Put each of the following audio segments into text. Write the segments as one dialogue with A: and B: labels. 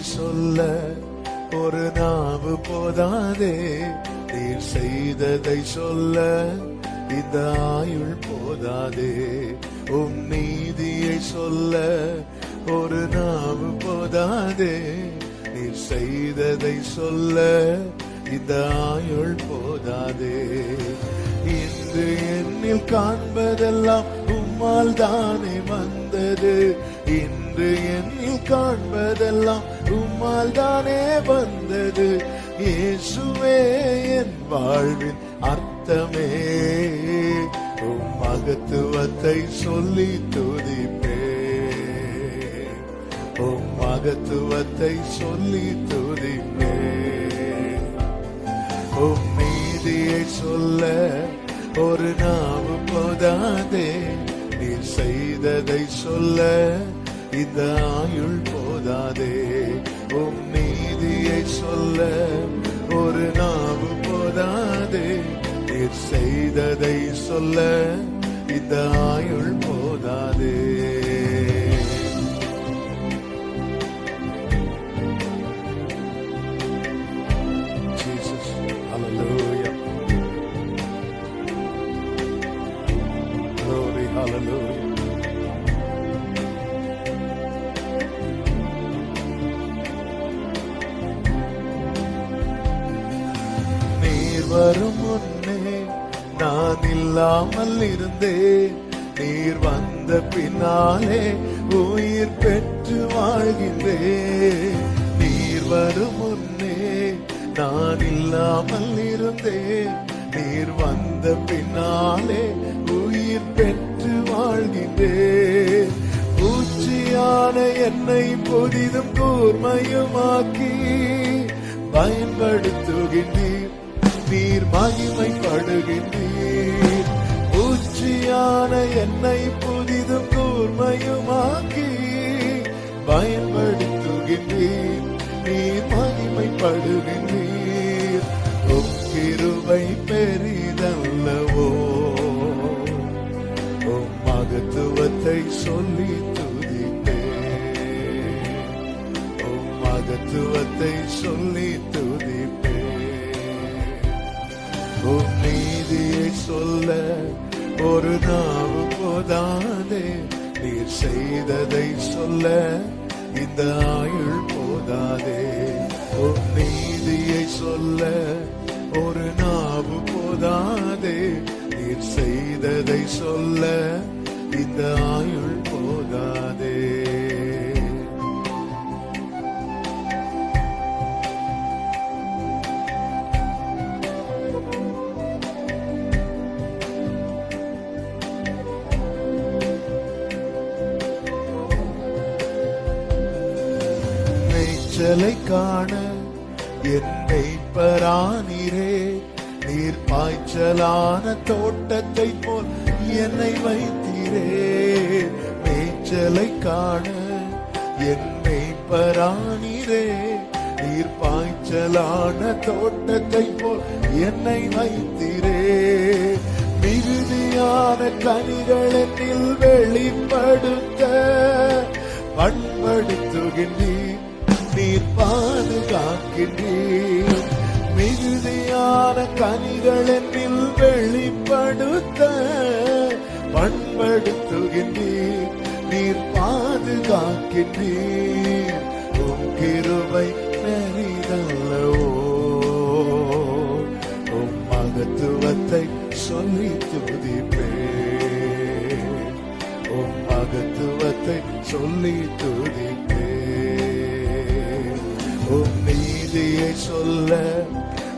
A: சொல்ல ஒரு நாவு போதாதே. நீர் செய்ததை சொல்ல இந்த ஆயுள் போதாதே. உம் நீதியை சொல்ல ஒரு நாவு போதாதே. நீர் செய்ததை சொல்ல இந்த ஆயுள் போதாதே. இன்று என்னில் காண்பதெல்லாம் உம்மால் தானே வந்தது. இன்று என்னில் காண்பதெல்லாம் உம்மால் தானே வந்தது. இயேசுவே என் வாழ்வின் அர்த்தமே. உம் மகத்துவத்தை சொல்லி துதிப்பே. உம் மகத்துவத்தை சொல்லி துதிப்பே. உம் நீதியை சொல்ல ஒரு நாவு போதாதே. நீ செய்ததை சொல்ல இந்த ஆயுள் போதாதே. உம் நீதியை சொல்ல ஒரு நாவு போதாதே. நீர் செய்ததை சொல்ல இந்த ஆயுள் போதாதே. Hallelujah. வரும் முன்னே நான் இல்லாமல் இருந்தேன். நீர் வந்த பின்னாலே உயிர் பெற்று வாழ்கின்றேன். நீர் வரும் முன்னே நான் இல்லாமல் இருந்தேன். நீர் வந்த பின்னாலே உயிர் பெற்று வாழ்கின்றேன். பூச்சியான என்னை புதிதும் கூர்மையுமாக்கி பயன்படுத்துகின்றீர் நீர் மகிமைப்படுகின்றீர். பூச்சியான என்னை புதிதும் கூர்மையுமாக்கி பயன்படுத்துகின்றீர் நீர் மகிமைப்படுகின்றீர். உம் பெரிதல்லவோ. உம் மகத்துவத்தை சொல்லி துதிப்பேன். உம் மகத்துவத்தை சொல்லி துதிப்பேன். உம் நீதியை சொல்ல ஒரு நாவு போதாதே. நீர் செய்ததை சொல்ல இந்த ஆயுள் போதாதே. உம் நீதியை சொல்ல ஒரு நாவு போதாதே. நீர் செய்ததை சொல்ல இந்த ஆயுள் போதாதே. மேய்ச்சலை காண என்னை பரானிரே. நீர் பாய்ச்சலான தோட்டத்தை போல் என்னை வைத்தீரே. மேய்ச்சலை காண என்னை பரானிரே. நீர் பாய்ச்சலான தோட்டத்தை போல் என்னை வைத்திரே. மிகுதியான கனிகள் என்னில் வெளிப்படுத்த பண்படுத்துகின்றீர். நீர் பாதுகாக்கின்றீர். மிகுதியான கனிகள் என்னில் வெளிப்படுத்த பண்படுத்துகின்றீர். நீர் பாதுகாக்கின்றீர். உம் கிருபை பெரிதல்லவோ. உம் மகத்துவத்தை சொல்லி துதிப்பே. உம் மகத்துவத்தை சொல்லி துதிப்பே. செய்தியை சொல்ல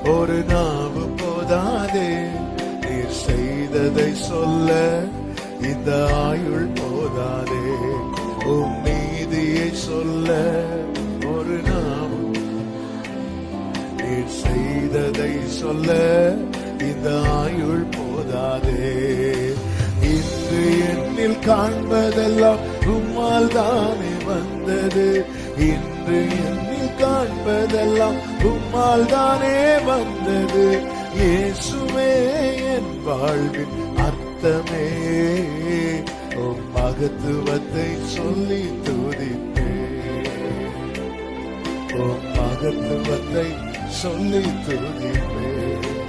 A: ஒரு நாவு போதாதே. நீர் செய்ததை சொல்ல இந்த ஆயுள் போதாதே. உம் நீதியை சொல்ல ஒரு நாவு. நீர் செய்ததை சொல்ல இந்த ஆயுள் போதாதே. இன்று என்னில் காண்பதெல்லாம் உம்மால் தானே வந்தது. இன்று என்னில் காண்பதெல்லாம் உம்மால் தானே வந்தது. இயேசுவே என் வாழ்வின் அர்த்தமே. உம் மகத்துவத்தை சொல்லி துதிப்பேன் மகத்துவத்தை சொல்லி துதிப்பேன்